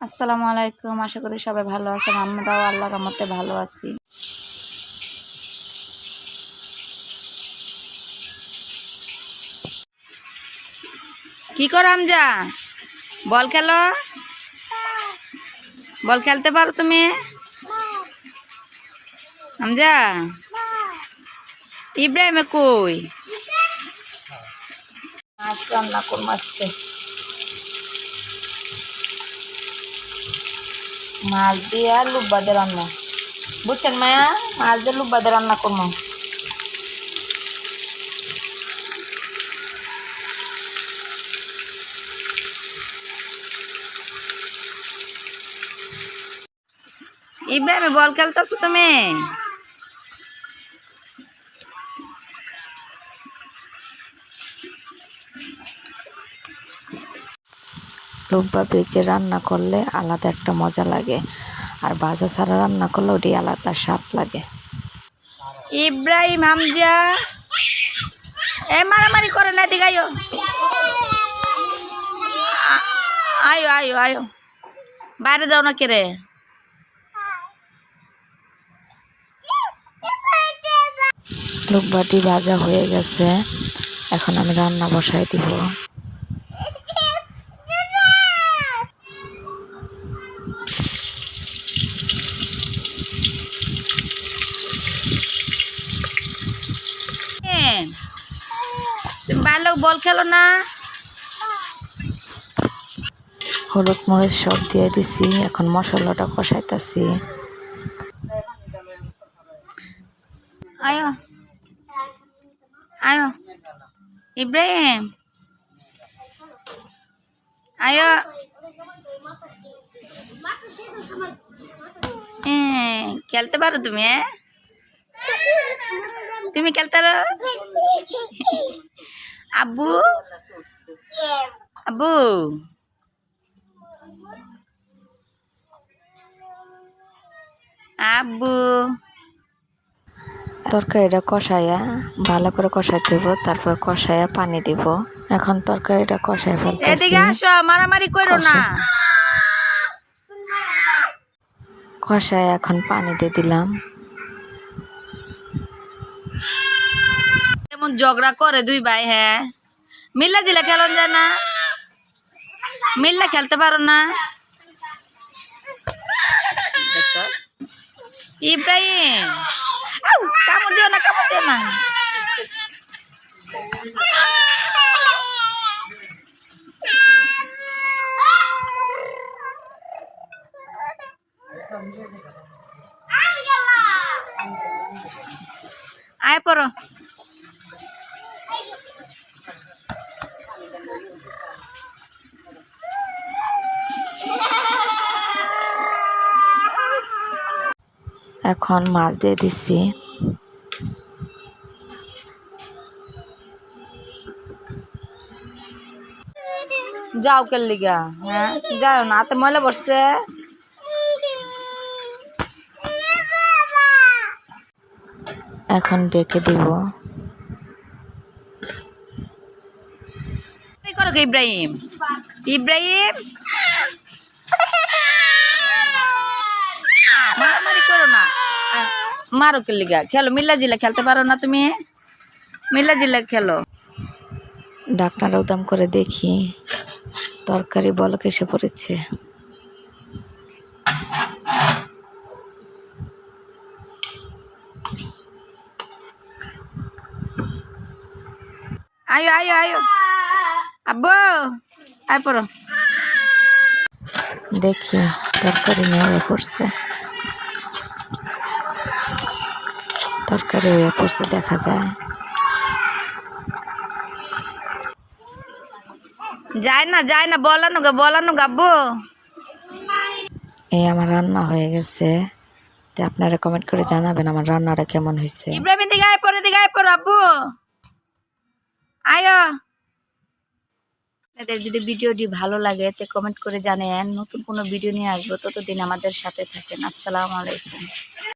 আসসালামু আলাইকুম, আশা করি সবাই ভালো আছেন। আমরাও আল্লাহর রহমতে ভালো আছি। কি করো আমজা? বল খেলো। বল খেলতে পারো তুমি? আমজা? ইব্রাহিমে কই? মাছ রান্না আজকে। মাছ দিয়ে লুব্বা দিয়ে রান্না। বুঝছেন মায়া? মাছ দিয়ে লুব্বা দিয়ে রান্না করব। ইব্রাহিম, বল খেলতেছো তুমি? লুব্বা বেজে রান্না করলে আলাদা একটা মজা লাগে। আর ভাজা ছাড়া রান্না করলে ওটি আলাদা স্বাদ লাগে। ইব্রাহিম হামজা এ মারামারি করে না দিকে আয়ো। আয়ো আয়ো আয়ো। বাইরে দাও না কে রে? লুব্বাটি ভাজা হয়ে গেছে। এখন আমি রান্না বসাই দিব। এ, তুমি ভালো বল খেলো না। হলুদ মরিচ সব দিয়ে দিছি এখন মশলাটা কষাইতেছি। আয়ো। আয়ো। ইব্রাহিম। আয়ো। খেলতে পারো তুমি হ্যাঁ? তুমি খেলতে পারো আব্বু? আব্বু? আব্বু? তরকারিটা কষাইয়া ভালো করে কষাইতে দিব তারপর কষাইয়া পানি দিব। এখন তরকারিটা কষাই ফেলতেছি। এদিকে আসো মারামারি করো না। কষায় এখন পানি দিয়ে দিলাম। ঝগড়া করে দুই ভাই হ্যাঁ মিল্লা জিলা খেলন যায় না মিল্লা খেলতে পারো না ইব্রাহিম আউ, কামড় দিও না কামড় দিও না আয় পড়ো এখন মাছ দিয়ে দিছি। যাও কেল লিগা হ্যাঁ? যাও না হাতে ময়লা বসছে এখন ডেকে দিব। করো ইব্রাহিম? ইব্রাহিম মারামারি করো না আহ, মারো কে লিগা। খেলো মিল্লা জিলা খেলতে পারো না তুমি? মিল্লা জিলা খেলো। ডাকনাটা উদাম করে দেখি তরকারি বলক এসে পড়েছে। আয়ো আয়ো আয়ো। আব্বু আয় পড়ো। দেখি তরকারি নিয়ে পড়ছে। তরকারি হয়ে পড়ছে দেখা যায়। যায় না যায় না বলানো গা বলানো গা আব্বু। এই আমার রান্না হয়ে গেছে। তো আপনারা কমেন্ট করে জানাবেন আমার রান্নাটা কেমন হয়েছে। ইব্রাহিম দিকে আয় পড়ে দিকে আয় পড়ো আব্বু। আয়ো। আপনাদের যদি ভিডিওটি ভালো লাগে তে কমেন্ট করে জানেন নতুন কোনো ভিডিও নিয়ে আসব ততদিন আমাদের সাথে থাকেন। আসসালামু আলাইকুম।